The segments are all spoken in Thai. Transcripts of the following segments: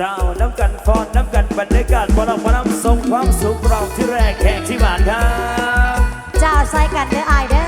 เจ้าน้ำกันฟอนน้ำกันบรรยากาศบอลบอลส่งความสุขเราที่แรกแขกที่บ้านครับ เจ้าใส่กันเด้ออายเด้อ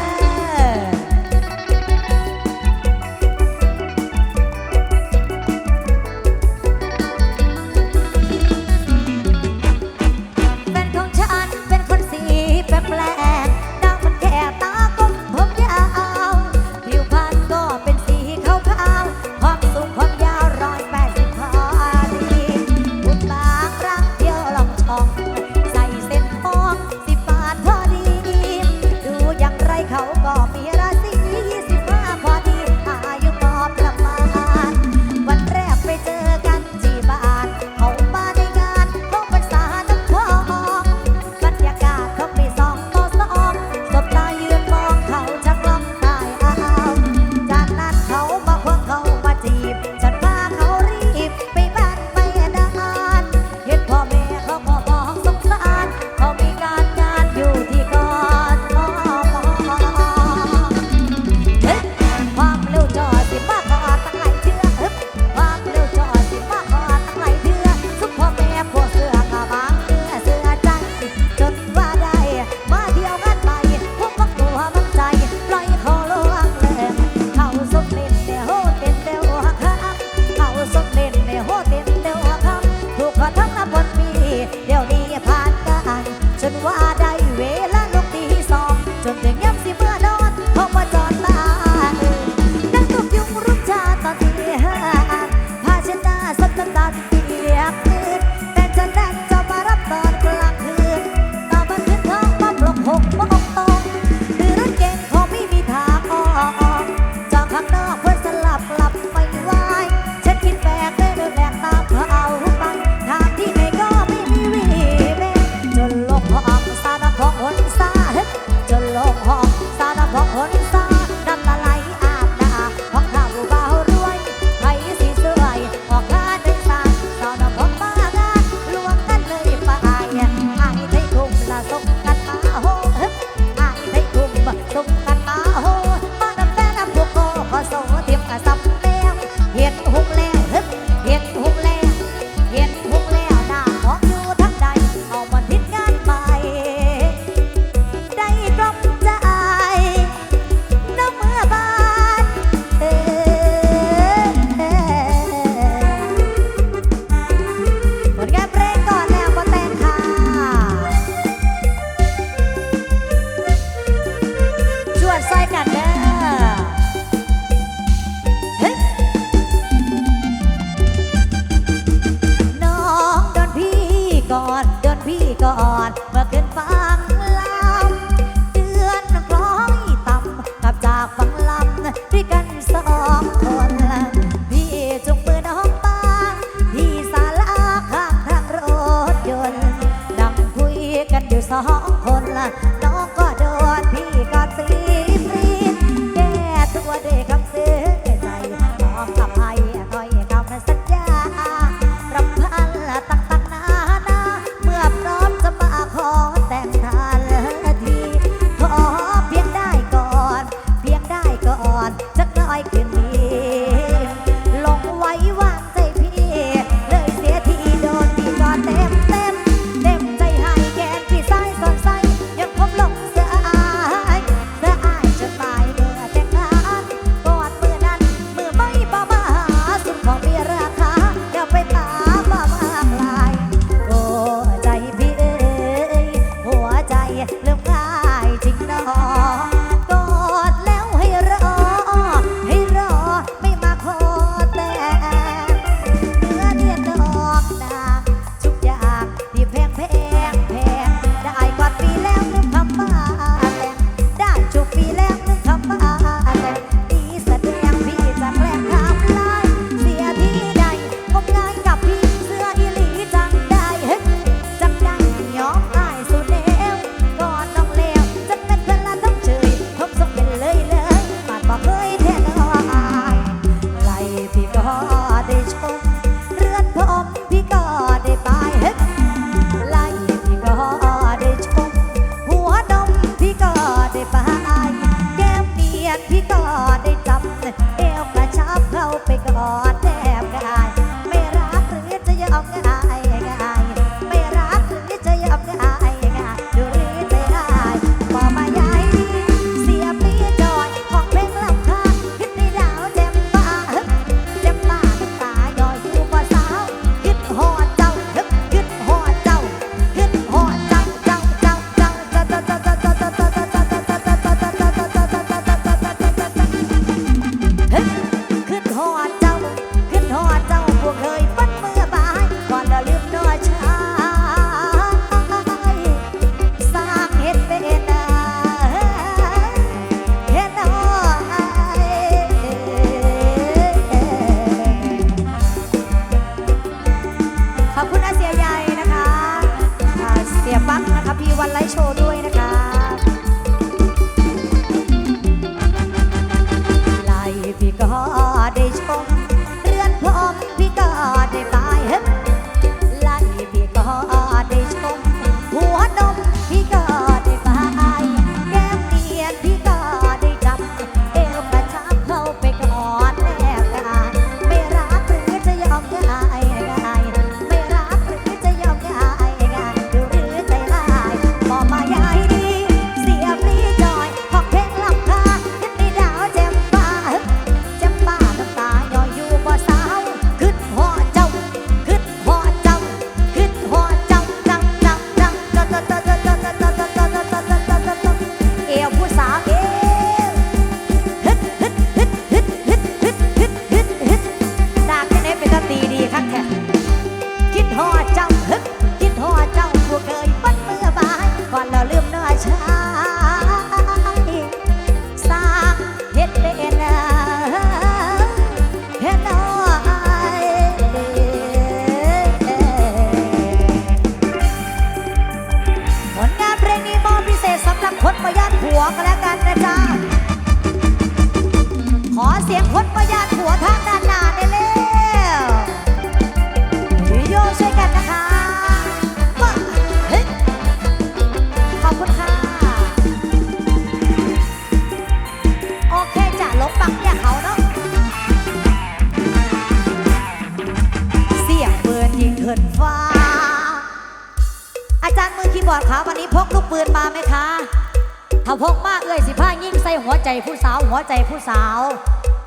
ใจผู้สาว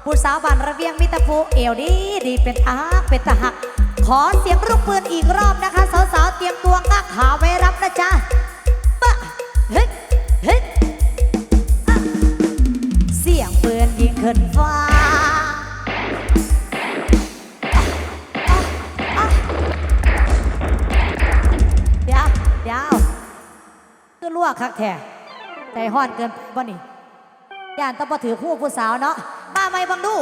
ผู้สาวบานระเบียงมิตรภูเอวดีดีเป็นอาเป็นตะหัก ขอเสียงลูกปืนอีกรอบนะคะ สาวๆเตรียมตัวงักขาไว้รับนะจ๊ะปะเฮ้ยเฮ้ยเสียงปืนยิงขึ้นฟ้าเดี๋ยวเดี๋ยวคือลวกคักแท้ใจห้อนเกินบ่นี่ ย่านต้องบ่ถือคู่ผู้สาวเนาะมาไม่บังดู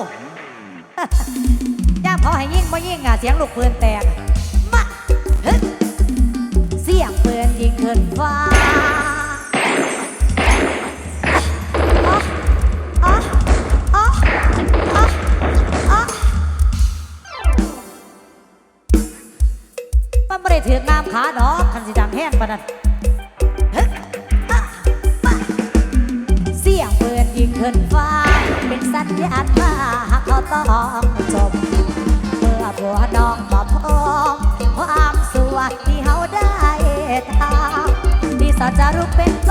ย่ามเขาให้ยิ่งบ่ยิ่งอะเสียงลูกเปืนแตกมาฮึเสียงเปืนยิงขึ้นฟ้ามันไม่ได้ถืองงามขาเดอกคันสีดังแห้งปะนั้น ทินฟ้า เป็นสัญญาณว่าเขาต้องจบ เมื่อผัวน้องมาพบความสุขที่เขาได้ทำมที่สันจะรู้เป็นไฟ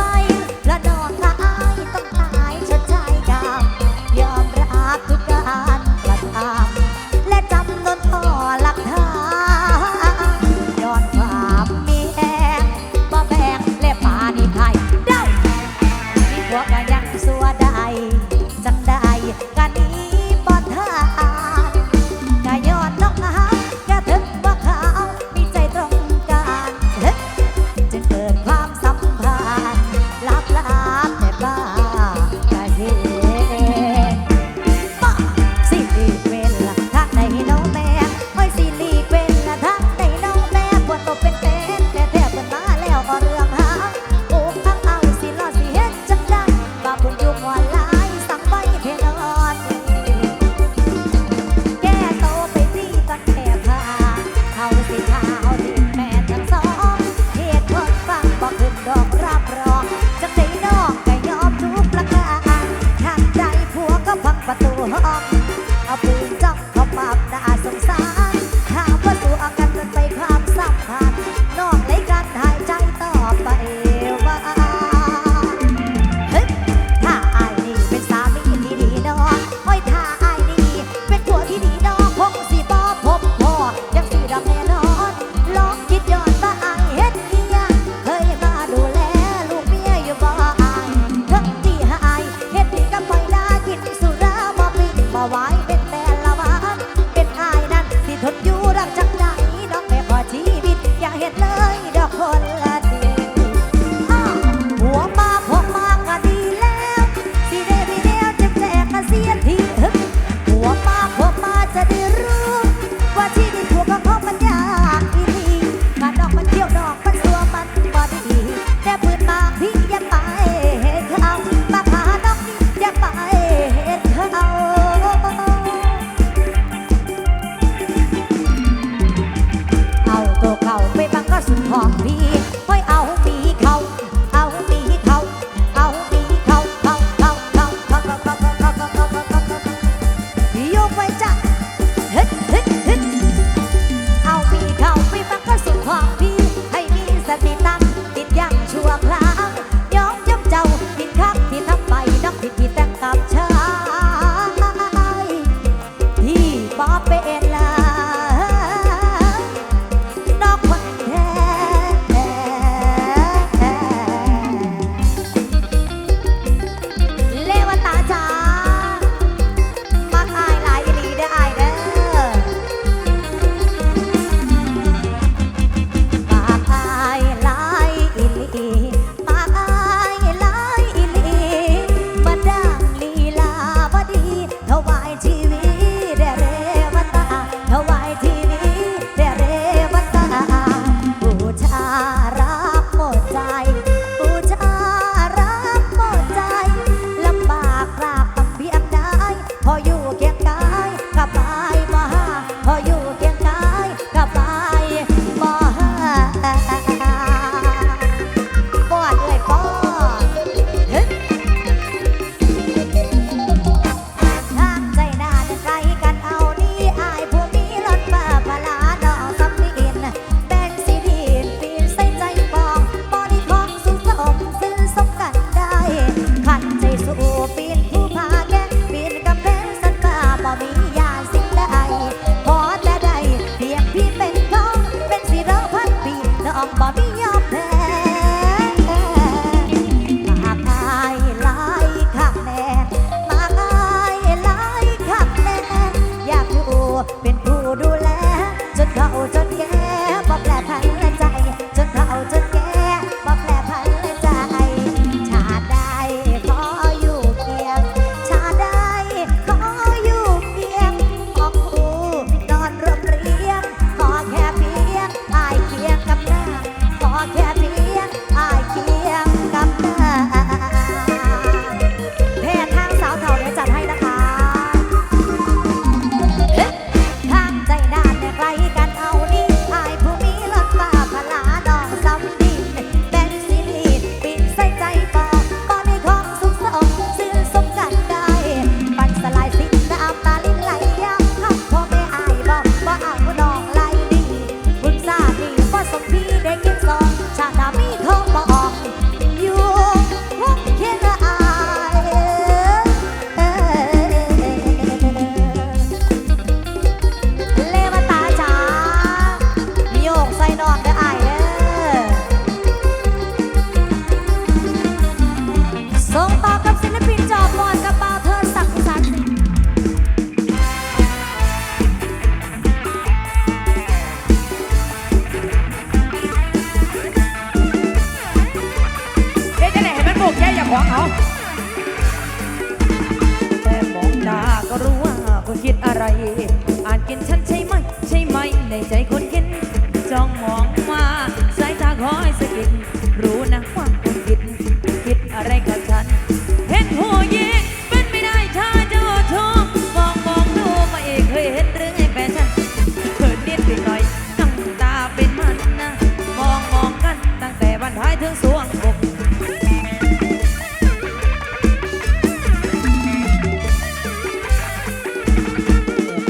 คิดอะไร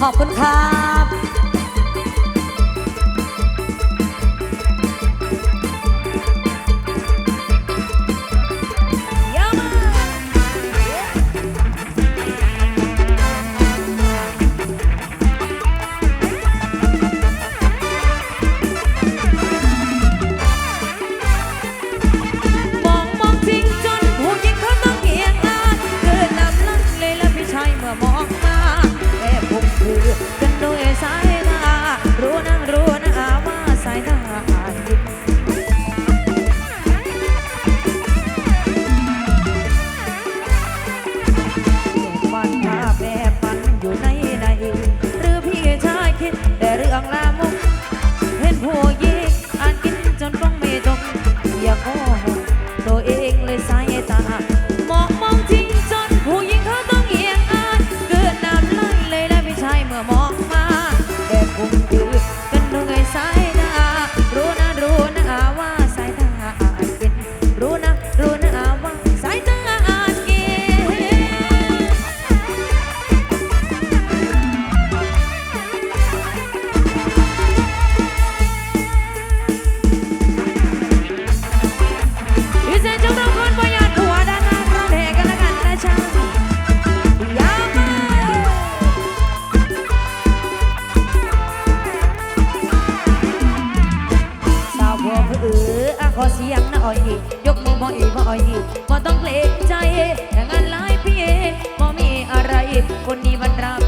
ขอบคุณค่ะ อ้อยยกมือบ่อยบ่อ้อยบ่ต้องเกรใจแต่งานหลายพี่บ่มีอะไรคนนี้มันรับ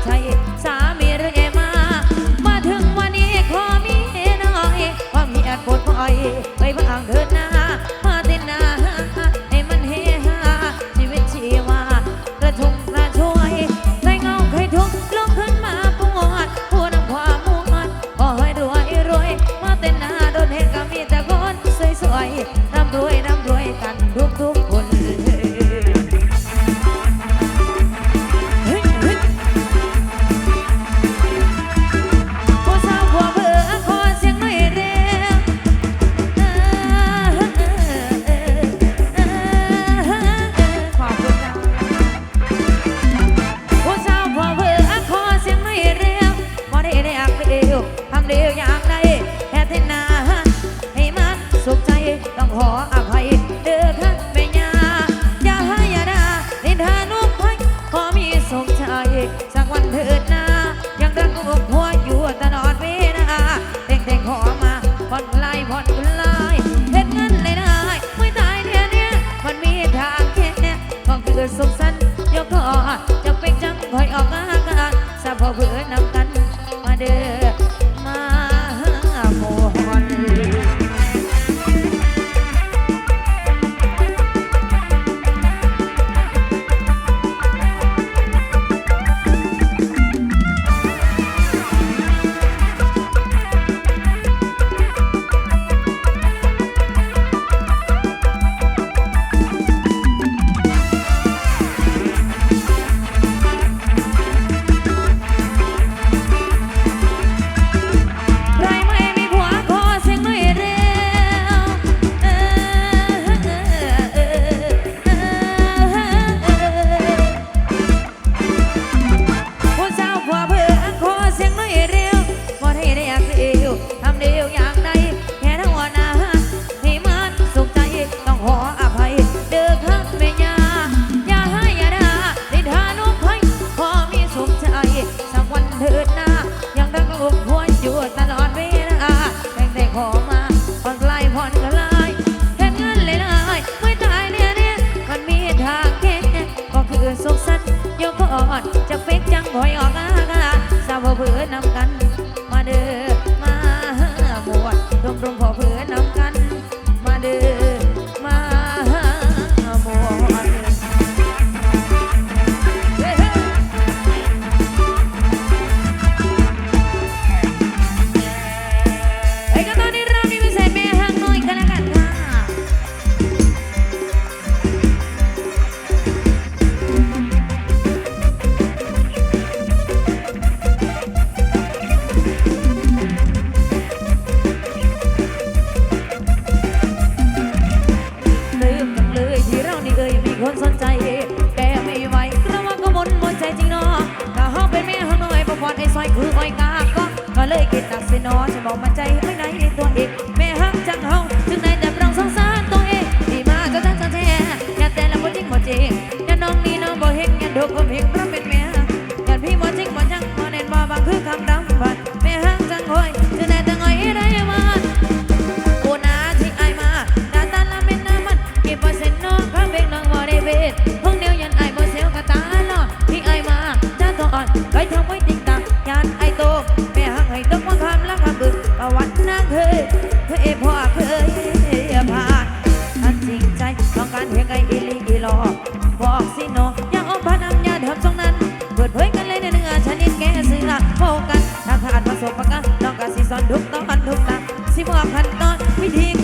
สิบอกพันตอนวิธี